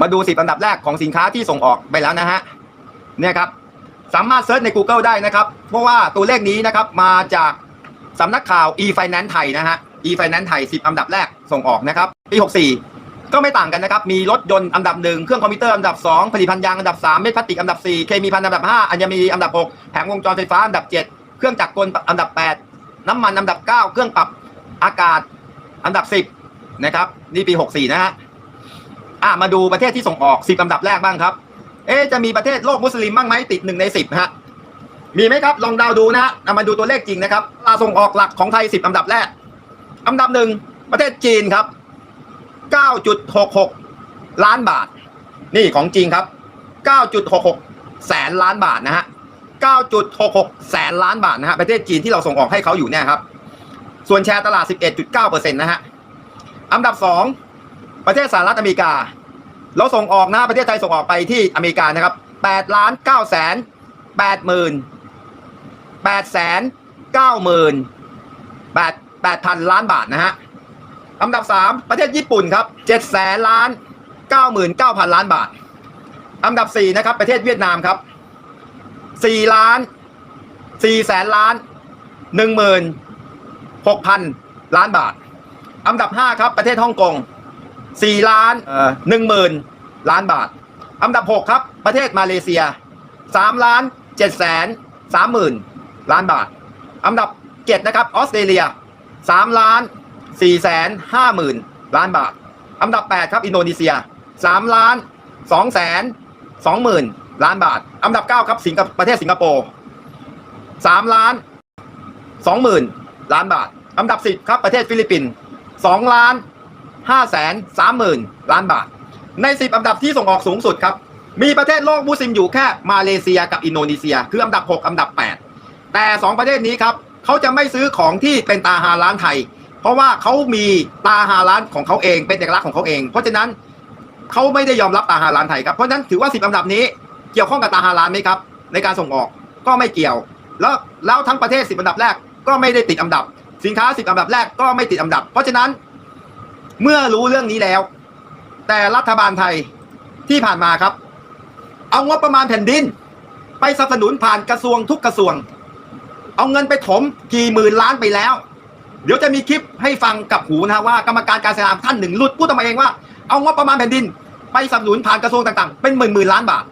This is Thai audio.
มาดูสิบอันดับแรกของสินค้าที่ส่งออกไปแล้วนะฮะเนี่ยครับสามารถเซิร์ชใน Google ได้นะครับ เพราะว่าตัวเลขนี้นะครับมาจากสำนักข่าว e-finance ไทยนะฮะ e-finance ไทย 10 อันดับแรกส่งออกนะครับปี 64 ก็ไม่ต่างกันนะครับ มีรถยนต์อันดับหนึ่งเครื่องคอมพิวเตอร์อันดับ 2 ผลิตภัณฑ์ยางอันดับ 3 เม็ดพลาสติกอันดับ 4 เคมีภัณฑ์อันดับ 5 อัญมณีอันดับ 6 แผงวงจรไฟฟ้าอันดับ 7 เครื่องจักรกลอันดับ 8 น้ำมันอันดับ 9 เครื่องปรับอากาศอันดับ 10 นะครับ นี่ปี 64 นะฮะ อะมาดูประเทศที่ส่งออก10อันดับแรกบ้างครับ เอ๊จะมีประเทศโลกมุสลิมบ้างไหมติดหนึ่งใน10ฮะมีไหมครับ ลองดาวดูนะฮะมาดูตัวเลขจริงนะครับอัตราส่งออกหลักของไทย10อันดับแรกอันดับหนึ่งประเทศจีนครับ9.66ล้านบาท นี่ของจริงครับ9.66แสนล้านบาทนะฮะ9.66แสนล้านบาทนะฮะประเทศจีนที่เราส่งออกให้เขาอยู่เนี่ยครับ ส่วนแชร์ตลาด11.9%นะฮะอันดับ2 ประเทศสหรัฐอเมริกา เราส่งออกนะประเทศไทยส่งออกไปที่อเมริกานะครับ8ล้าน9แสน8หมื่น8แสน9หมื่น8 8พันล้านบาทนะฮะอันดับ3ประเทศญี่ปุ่นครับ7แสนล้าน99,000ล้านบาทอันดับ4นะครับ ประเทศเวียดนามครับ4ล้าน4แสนล้าน16,000ล้านบาทอันดับ5ครับ ประเทศฮ่องกง 4 ล้านหนึ่งหมื่นล้านบาท อันดับ 6 ครับ ประเทศมาเลเซีย 3 ล้าน7แสน3หมื่นล้านบาท อันดับ 7 นะครับออสเตรเลีย 3 ล้าน4แสน5หมื่นล้านบาท อันดับ 8 ครับอินโดนีเซีย 3 ล้าน2แสน2หมื่นล้านบาท อันดับ 9 ครับสิงคประเทศสิงคโปร์3ล้าน2หมื่นล้านบาท อันดับ 10 ครับประเทศฟิลิปปินส์2ล้าน 5แสน3หมื่นล้านบาท ใน 10 อันดับที่ส่งออกสูงสุดครับ มีประเทศโลกมุสลิมอยู่แค่มาเลเซียกับอินโดนีเซีย คืออันดับ 6 อันดับ 8 แต่ 2 ประเทศนี้ครับเขาจะไม่ซื้อของที่เป็นตาฮาร้านไทย เพราะว่าเขามีตาฮาร้านของเขาเองเป็นเอกลักษณ์ของเขาเอง เพราะฉะนั้นเขาไม่ได้ยอมรับตาฮาร้านไทยครับเพราะฉะนั้นถือว่า 10 อันดับนี้เกี่ยวข้องกับตาฮาร้านไหมครับในการส่งออกก็ไม่เกี่ยว แล้วแล้วทั้งประเทศ 10 อันดับแรกก็ไม่ได้ติดอันดับ สินค้า 10 อันดับแรกก็ไม่ติดอันดับ เพราะฉะนั้น เมื่อรู้เรื่องนี้แล้ว แต่รัฐบาลไทยที่ผ่านมาครับ เอางบประมาณแผ่นดิน ไปสนับสนุนผ่านกระทรวงทุกกระทรวง เอาเงินไปถมกี่หมื่นล้านไปแล้ว เดี๋ยวจะมีคลิปให้ฟังกับหูนะว่า กรรมการการศึกษาท่านหนึ่งรุดพูดออกมาเองว่าเอางบประมาณแผ่นดิน ไปสนับสนุนผ่านกระทรวงต่างๆ เป็นหมื่นหมื่นล้านบาท